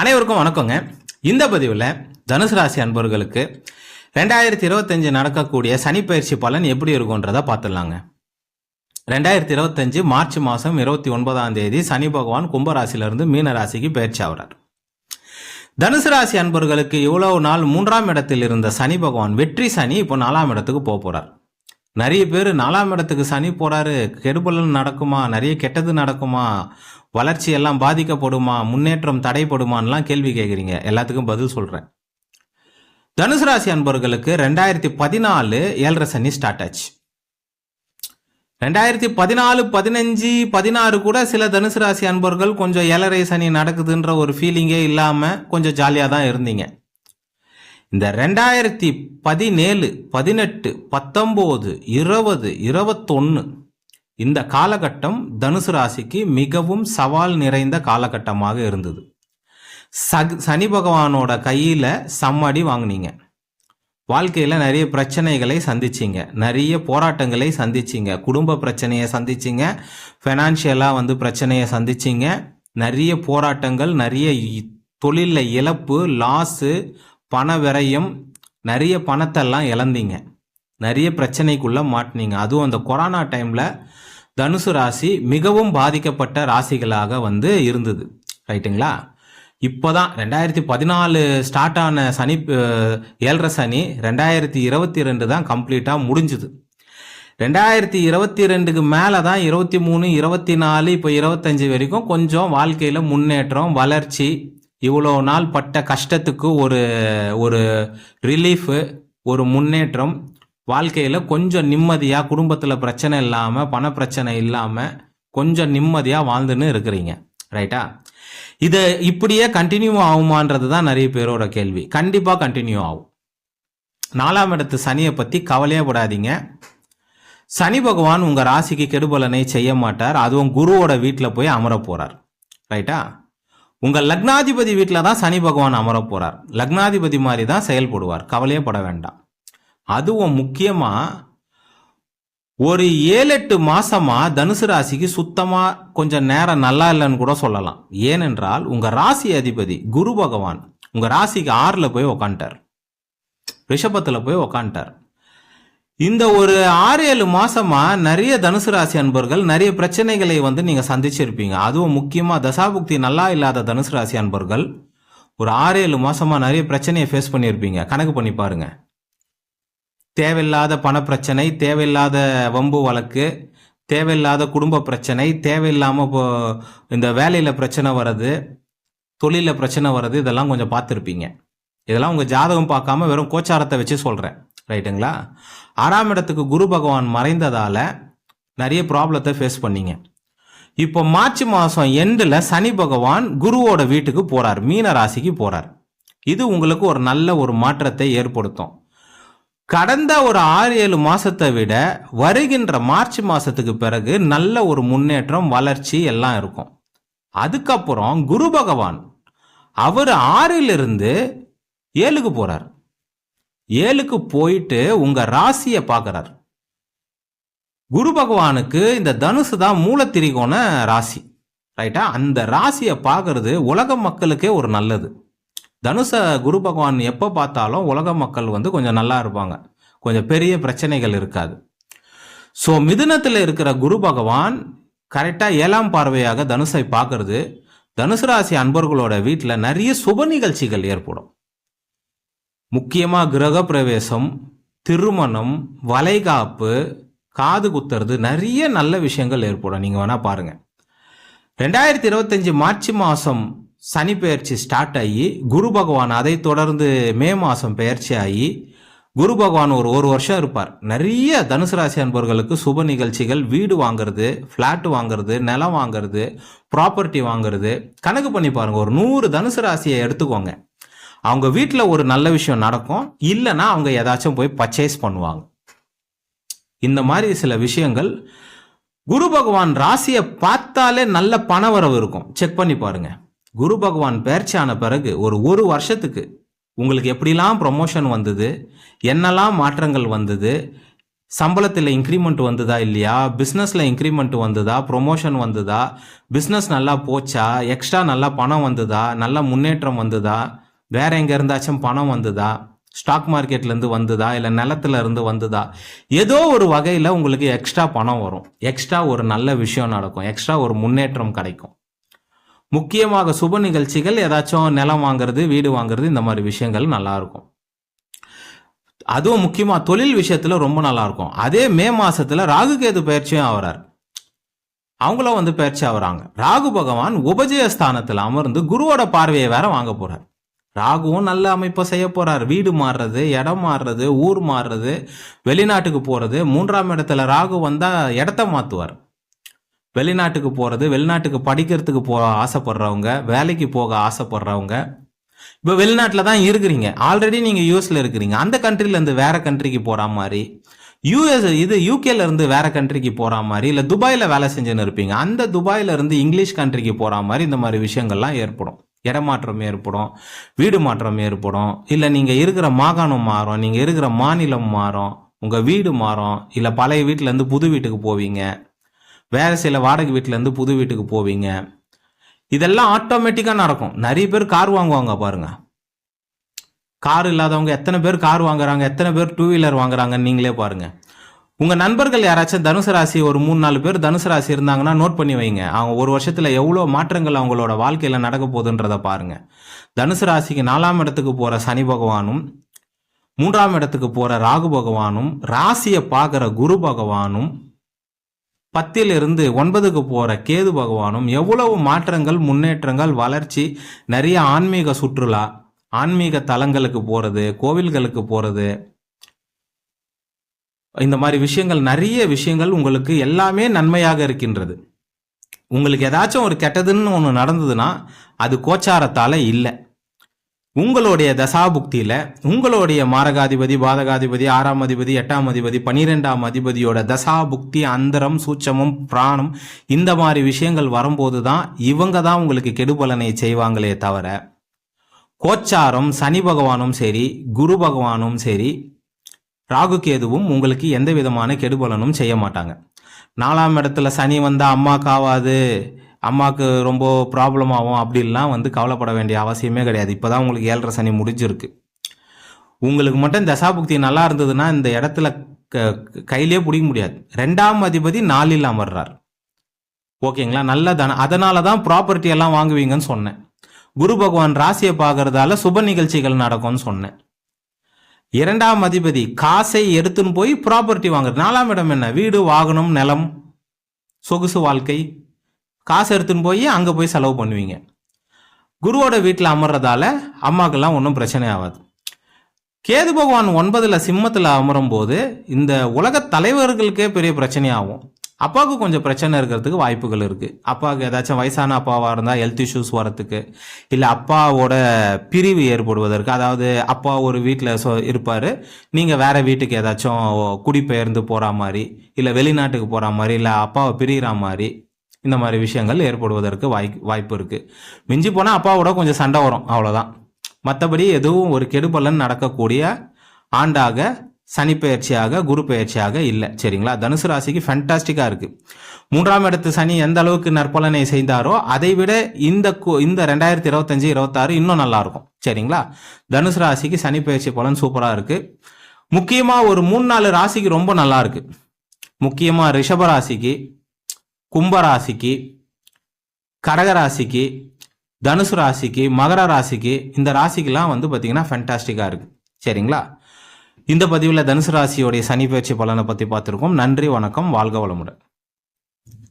அனைவருக்கும் வணக்கங்க. இந்த பதிவில் தனுசு ராசி அன்பர்களுக்கு ரெண்டாயிரத்தி இருபத்தஞ்சு நடக்கக்கூடிய சனி பயிற்சி பலன் எப்படி இருக்கும்ன்றதை பார்த்துடலாங்க. ரெண்டாயிரத்தி இருபத்தஞ்சு மார்ச் மாதம் இருபத்தி ஒன்பதாம் தேதி சனி பகவான் கும்பராசிலிருந்து மீன ராசிக்கு பயிற்சி ஆகிறார் தனுசு ராசி அன்பர்களுக்கு இவ்வளவு நாள் மூன்றாம் இடத்தில் இருந்த சனி பகவான் வெற்றி சனி இப்போ நாலாம் இடத்துக்கு போக போகிறார் நிறைய பேர் நாலாம் இடத்துக்கு சனி போறாரு. கெடுபலன் நடக்குமா? நிறைய கெட்டது நடக்குமா? வளர்ச்சி எல்லாம் பாதிக்கப்படுமா முன்னேற்றம் தடைப்படுமான்லாம் கேள்வி கேட்குறீங்க எல்லாத்துக்கும் பதில் சொல்கிறேன் தனுசு ராசி அன்பர்களுக்கு ரெண்டாயிரத்தி பதினாலு ஏழரை சனி ஸ்டார்ட் ஆச்சு. ரெண்டாயிரத்தி பதினாலு பதினஞ்சு பதினாறு கூட சில தனுசு ராசி அன்பர்கள் கொஞ்சம் ஏழரை சனி நடக்குதுன்ற ஒரு ஃபீலிங்கே இல்லாமல் கொஞ்சம் ஜாலியாக தான் இருந்தீங்க. இந்த ரெண்டாயிரத்தி பதினேழு பதினெட்டு பத்தொம்போது இருபது இருபத்தொன்று இந்த காலகட்டம் தனுசு ராசிக்கு மிகவும் சவால் நிறைந்த காலகட்டமாக இருந்தது. சனி பகவானோட கையில் சம்மடி வாங்கினீங்க. வாழ்க்கையில் நிறைய பிரச்சனைகளை சந்திச்சிங்க. நிறைய போராட்டங்களை சந்திச்சிங்க. குடும்ப பிரச்சனையை சந்திச்சிங்க. ஃபினான்ஷியலாக வந்து பிரச்சனையை சந்திச்சிங்க. நிறைய போராட்டங்கள் நிறைய தொழிலில் இழப்பு லாஸு பண விரயம் நிறைய பணத்தெல்லாம் இழந்தீங்க. நிறைய பிரச்சனைக்குள்ளே மாட்டினீங்க. அதுவும் அந்த கொரோனா டைமில் தனுசு ராசி மிகவும் பாதிக்கப்பட்ட ராசிகளாக வந்து இருந்தது. ரைட்டுங்களா? இப்போதான் ரெண்டாயிரத்தி பதினாலு ஸ்டார்ட் ஆன சனி ஏழரை சனி ரெண்டாயிரத்தி இருபத்தி ரெண்டு தான் கம்ப்ளீட்டாக முடிஞ்சுது. ரெண்டாயிரத்தி இருபத்தி ரெண்டுக்கு மேலே தான் இருபத்தி மூணு இருபத்தி நாலு இப்போ இருபத்தஞ்சி வரைக்கும் கொஞ்சம் வாழ்க்கையில் முன்னேற்றம் வளர்ச்சி இவ்வளோ நாள் பட்ட கஷ்டத்துக்கு ஒரு ஒரு ரிலீஃபு ஒரு முன்னேற்றம் வாழ்க்கையில் கொஞ்சம் நிம்மதியாக குடும்பத்தில் பிரச்சனை இல்லாமல் பண பிரச்சனை இல்லாமல் கொஞ்சம் நிம்மதியாக வாழ்ந்துன்னு இருக்கிறீங்க. ரைட்டா இது இப்படியே கண்டினியூ ஆகுமான்றது தான் நிறைய பேரோட கேள்வி. கண்டிப்பாக கண்டினியூ ஆகும். நாலாம் இடத்து சனியை பற்றி கவலையே படாதீங்க. சனி பகவான் உங்கள் ராசிக்கு கெடுபலனை செய்ய மாட்டார். அதுவும் குருவோட வீட்டில் போய் அமர போகிறார் ரைட்டா உங்கள் லக்னாதிபதி வீட்டில் தான் சனி பகவான் அமர போகிறார் லக்னாதிபதி மாதிரி தான் செயல்படுவார். கவலையே பட வேண்டாம். அதுவும் முக்கியமாக ஒரு ஏழு எட்டு மாசமா தனுசு ராசிக்கு சுத்தமா கொஞ்சம் நேரம் நல்லா இல்லைன்னு கூட சொல்லலாம். ஏனென்றால் உங்க ராசி அதிபதி குரு பகவான் உங்க ராசிக்கு ஆறுல போய் உக்காண்டார் ரிஷபத்துல போய் உக்காண்டார் இந்த ஒரு ஆறு ஏழு மாசமா நிறைய தனுசு ராசி அன்பர்கள் நிறைய பிரச்சனைகளை வந்து நீங்க சந்திச்சிருப்பீங்க. அதுவும் முக்கியமா தசாபுக்தி நல்லா இல்லாத தனுசு ராசி அன்பர்கள் ஒரு ஆறு ஏழு மாசமா நிறைய பிரச்சனையை ஃபேஸ் பண்ணியிருப்பீங்க கணக்கு பண்ணி பாருங்க. தேவையில்லாத பணப்பிரச்சனை தேவையில்லாத வம்பு வழக்கு தேவையில்லாத குடும்ப பிரச்சனை தேவையில்லாமல் இப்போ இந்த வேலையில் பிரச்சனை வர்றது தொழிலில் பிரச்சனை வர்றது இதெல்லாம் கொஞ்சம் பார்த்துருப்பீங்க. இதெல்லாம் உங்கள் ஜாதகம் பார்க்காம வெறும் கோச்சாரத்தை வச்சு சொல்கிறேன் ரைட்டுங்களா? ஆறாம் இடத்துக்கு குரு பகவான் மறைந்ததால் நிறைய ப்ராப்ளத்தை ஃபேஸ் பண்ணீங்க. இப்போ மார்ச் மாதம் எண்டில் சனி பகவான் குருவோட வீட்டுக்கு போகிறார் மீன ராசிக்கு போகிறார் இது உங்களுக்கு ஒரு நல்ல ஒரு மாற்றத்தை ஏற்படுத்தும். கடந்த ஒரு ஆறு ஏழு மாசத்தை விட வருகின்ற மார்ச் மாசத்துக்கு பிறகு நல்ல ஒரு முன்னேற்றம் வளர்ச்சி எல்லாம் இருக்கும். அதுக்கப்புறம் குரு பகவான் அவர் ஆறிலிருந்து ஏழுக்கு போறார். ஏழுக்கு போயிட்டு உங்க ராசியை பார்க்கறார். குரு பகவானுக்கு இந்த தனுசு தான் மூலத்திரிகோண ராசி. ரைட்டா? அந்த ராசியை பார்க்கறது உலக மக்களுக்கே ஒரு நல்லது. தனுச குரு பகவான் எப்போ பார்த்தாலும் உலக மக்கள் வந்து கொஞ்சம் நல்லா இருப்பாங்க. கொஞ்சம் பெரிய பிரச்சனைகள் இருக்காது. ஸோ மிதுனத்தில் இருக்கிற குரு பகவான் கரெக்டாக ஏழாம் பார்வையாக தனுசை பார்க்கறது தனுசு ராசி அன்பர்களோட வீட்டில் நிறைய சுப நிகழ்ச்சிகள் ஏற்படும். முக்கியமாக கிரக பிரவேசம் திருமணம் வளைகாப்பு காது குத்துறது நிறைய நல்ல விஷயங்கள் ஏற்படும். நீங்கள் வேணால் பாருங்கள் ரெண்டாயிரத்தி இருபத்தஞ்சு மார்ச் மாதம் சனி பெயர்ச்சி ஸ்டார்ட் ஆகி குரு பகவான் அதை தொடர்ந்து மே மாதம் பெயர்ச்சி ஆகி குரு பகவான் ஒரு ஒரு வருஷம் இருப்பார். நிறைய தனுசு ராசி அன்பர்களுக்கு சுப நிகழ்ச்சிகள் வீடு வாங்குறது ஃப்ளாட் வாங்குறது நிலம் வாங்குறது ப்ராப்பர்ட்டி வாங்குறது. கணக்கு பண்ணி பாருங்க ஒரு நூறு தனுசு ராசியை எடுத்துக்கோங்க. அவங்க வீட்டில் ஒரு நல்ல விஷயம் நடக்கும். இல்லைன்னா அவங்க ஏதாச்சும் போய் பர்ச்சேஸ் பண்ணுவாங்க. இந்த மாதிரி சில விஷயங்கள் குரு பகவான் ராசியை பார்த்தாலே நல்ல பணவரவு இருக்கும். செக் பண்ணி பாருங்கள் குரு பகவான் பயிற்சி ஆன பிறகு ஒரு ஒரு வருஷத்துக்கு உங்களுக்கு எப்படிலாம் ப்ரொமோஷன் வந்தது? என்னெல்லாம் மாற்றங்கள் வந்தது? சம்பளத்தில் இன்க்ரிமெண்ட் வந்ததா இல்லையா? பிஸ்னஸில் இன்க்ரிமெண்ட் வந்ததா? ப்ரொமோஷன் வந்ததா? பிஸ்னஸ் நல்லா போச்சா? எக்ஸ்ட்ரா நல்லா பணம் வந்ததா? நல்ல முன்னேற்றம் வந்ததா? வேற எங்கே இருந்தாச்சும் பணம் வந்ததா? ஸ்டாக் மார்க்கெட்லேருந்து வந்ததா? இல்லை நிலத்துல இருந்து வந்ததா? ஏதோ ஒரு வகையில் உங்களுக்கு எக்ஸ்ட்ரா பணம் வரும். எக்ஸ்ட்ரா ஒரு நல்ல விஷயம் நடக்கும். எக்ஸ்ட்ரா ஒரு முன்னேற்றம் கிடைக்கும். முக்கியமாக சுப நிகழ்ச்சிகள் ஏதாச்சும் நிலம் வாங்குறது வீடு வாங்குறது இந்த மாதிரி விஷயங்கள் நல்லா இருக்கும். அதுவும் முக்கியமாக தொழில் விஷயத்தில் ரொம்ப நல்லா இருக்கும். அதே மே மாசத்துல ராகு கேது பயிற்சியும் ஆகிறார் அவங்களும் வந்து பயிற்சி ஆகுறாங்க ராகு பகவான் உபஜய ஸ்தானத்தில் அமர்ந்து குருவோட பார்வையை வேற வாங்க போறார். ராகுவும் நல்ல அமைப்பை செய்ய போறார். வீடு மாறுறது இடம் மாறுறது ஊர் மாறுறது வெளிநாட்டுக்கு போறது மூன்றாம் இடத்துல ராகு வந்தா இடத்த மாத்துவார். வெளிநாட்டுக்கு போகிறது வெளிநாட்டுக்கு படிக்கிறதுக்கு போக ஆசைப்படுறவங்க வேலைக்கு போக ஆசைப்படுறவங்க இப்போ வெளிநாட்டில் தான் இருக்கிறீங்க. ஆல்ரெடி நீங்கள் யூஎஸில் இருக்கிறீங்க. அந்த கண்ட்ரிலேருந்து வேறு கண்ட்ரிக்கு போகிற மாதிரி யூஎஸ் இது யூகேல இருந்து வேற கண்ட்ரிக்கு போற மாதிரி இல்லை துபாயில் வேலை செஞ்சுன்னு இருப்பீங்க. அந்த துபாயில இருந்து இங்கிலீஷ் கண்ட்ரிக்கு போற மாதிரி இந்த மாதிரி விஷயங்கள்லாம் ஏற்படும். இடமாற்றம் ஏற்படும் வீடு மாற்றம் ஏற்படும். இல்லை நீங்கள் இருக்கிற மாகாணம் மாறும் நீங்கள் இருக்கிற மாநிலம் மாறும் உங்கள் வீடு மாறும் இல்லை பழைய வீட்டிலேருந்து புது வீட்டுக்கு போவீங்க. வேறு சில வாடகை வீட்டிலேருந்து புது வீட்டுக்கு போவீங்க. இதெல்லாம் ஆட்டோமேட்டிக்காக நடக்கும். நிறைய பேர் கார் வாங்குவாங்க பாருங்கள் கார் இல்லாதவங்க எத்தனை பேர் கார் வாங்குறாங்க எத்தனை பேர் டூ வீலர் வாங்குறாங்கன்னு நீங்களே பாருங்கள் உங்கள் நண்பர்கள் யாராச்சும் தனுசு ராசி ஒரு மூணு நாலு பேர் தனுசு ராசி இருந்தாங்கன்னா நோட் பண்ணி வைங்க. அவங்க ஒரு வருஷத்தில் எவ்வளோ மாற்றங்கள் அவங்களோட வாழ்க்கையில் நடக்க போகுதுன்றதை பாருங்கள் தனுசு ராசிக்கு நாலாம் இடத்துக்கு போகிற சனி பகவானும் மூன்றாம் இடத்துக்கு போகிற ராகு பகவானும் ராசியை பார்க்குற குரு பகவானும் பத்திலிருந்து ஒன்பதுக்கு போற கேது பகவானும் எவ்வளவு மாற்றங்கள் முன்னேற்றங்கள் வளர்ச்சி நிறைய ஆன்மீக சுற்றுலா ஆன்மீக தலங்களுக்கு போறது கோவில்களுக்கு போறது இந்த மாதிரி விஷயங்கள் நிறைய விஷயங்கள் உங்களுக்கு எல்லாமே நன்மையாக இருக்கின்றது. உங்களுக்கு ஏதாச்சும் ஒரு கெட்டதுன்னு ஒன்று நடந்ததுன்னா அது கோச்சாரத்தால இல்லை. உங்களுடைய தசாபுக்தியில உங்களுடைய மாரகாதிபதி பாதகாதிபதி ஆறாம் அதிபதி எட்டாம் அதிபதி பனிரெண்டாம் அதிபதியோட தசாபுக்தி அந்தரம் சூட்சமும் பிராணம் இந்த மாதிரி விஷயங்கள் வரும்போது தான் இவங்க தான் உங்களுக்கு கெடுபலனை செய்வாங்களே தவிர கோச்சாரம் சனி பகவானும் சரி குரு பகவானும் சரி ராகு கேதுவும் உங்களுக்கு எந்த விதமான கெடுபலனும் செய்ய மாட்டாங்க. நாலாம் இடத்துல சனி வந்தா அம்மாக்காவாது அம்மாவுக்கு ரொம்ப ப்ராப்ளம் ஆகும் அப்படிலாம் வந்து கவலைப்பட வேண்டிய அவசியமே கிடையாது. இப்போதான் உங்களுக்கு ஏழரை சனி முடிஞ்சிருக்கு. உங்களுக்கு மட்டும் தசாபுக்தி நல்லா இருந்ததுன்னா இந்த இடத்துல க- கையிலே பிடிக்க முடியாது. ரெண்டாம் அதிபதி நாளில் அமர்றார் ஓகேங்களா? நல்ல தன அதனால தான் ப்ராப்பர்ட்டி எல்லாம் வாங்குவீங்கன்னு சொன்னேன். குரு பகவான் ராசியை பார்க்கறதால சுப நிகழ்ச்சிகள் நடக்கும்னு சொன்னேன். இரண்டாம் அதிபதி காசை எடுத்துன்னு போய் ப்ராப்பர்ட்டி வாங்குறது. நாலாம் இடம் என்ன? வீடு வாகனம் நிலம் சொகுசு வாழ்க்கை. காசு எடுத்துன்னு போய் அங்கே போய் செலவு பண்ணுவீங்க. குருவோட வீட்டில் அமர்றதால அம்மாக்கெல்லாம் ஒன்றும் பிரச்சனை ஆகாது. கேது பகவான் ஒன்பதில் சிம்மத்தில் அமரும் போது இந்த உலக தலைவர்களுக்கே பெரிய பிரச்சனை ஆகும். அப்பாவுக்கு கொஞ்சம் பிரச்சனை இருக்கிறதுக்கு வாய்ப்புகள் இருக்குது அப்பாவுக்கு ஏதாச்சும் வயசான அப்பாவாக இருந்தால் ஹெல்த் இஷ்யூஸ் வரத்துக்கு இல்லை அப்பாவோட பிரிவு ஏற்படுவதற்கு அதாவது அப்பா ஒரு வீட்டில் சொ இருப்பார். நீங்கள் வேறு வீட்டுக்கு ஏதாச்சும் குடிபெயர்ந்து போகிற மாதிரி இல்லை வெளிநாட்டுக்கு போகிற மாதிரி இல்லை அப்பாவை பிரிகிற மாதிரி இந்த மாதிரி விஷயங்கள் ஏற்படுவதற்கு வாய் வாய்ப்பு இருக்குது மிஞ்சி போனால் அப்பாவோட கொஞ்சம் சண்டை வரும் அவ்வளோதான் மற்றபடி எதுவும் ஒரு கெடுபலன் நடக்கக்கூடிய ஆண்டாக சனி பயிற்சியாக குரு பயிற்சியாக இல்லை. சரிங்களா? தனுசு ராசிக்கு ஃபென்டாஸ்டிக்காக இருக்குது மூன்றாம் இடத்து சனி எந்த அளவுக்கு நற்பலனை செய்தாரோ அதை விட இந்த இந்த ரெண்டாயிரத்தி இருபத்தஞ்சு இருபத்தாறு இன்னும் நல்லா இருக்கும். சரிங்களா? தனுசு ராசிக்கு சனி பயிற்சி பலன் சூப்பராக இருக்குது முக்கியமாக ஒரு மூணு நாலு ராசிக்கு ரொம்ப நல்லா இருக்கு. முக்கியமாக ரிஷப ராசிக்கு கும்பராசிக்கு கடகராசிக்கு ராசிக்கு தனுசு ராசிக்கு மகர ராசிக்கு இந்த ராசிக்கெல்லாம் வந்து பார்த்தீங்கன்னா ஃபென்டாஸ்டிக்காக இருக்கு. சரிங்களா? இந்த பதிவில் தனுசு ராசியோடைய சனி பயிற்சி பலனை பற்றி பார்த்துருக்கோம். நன்றி வணக்கம் வாழ்க வளமுடன்.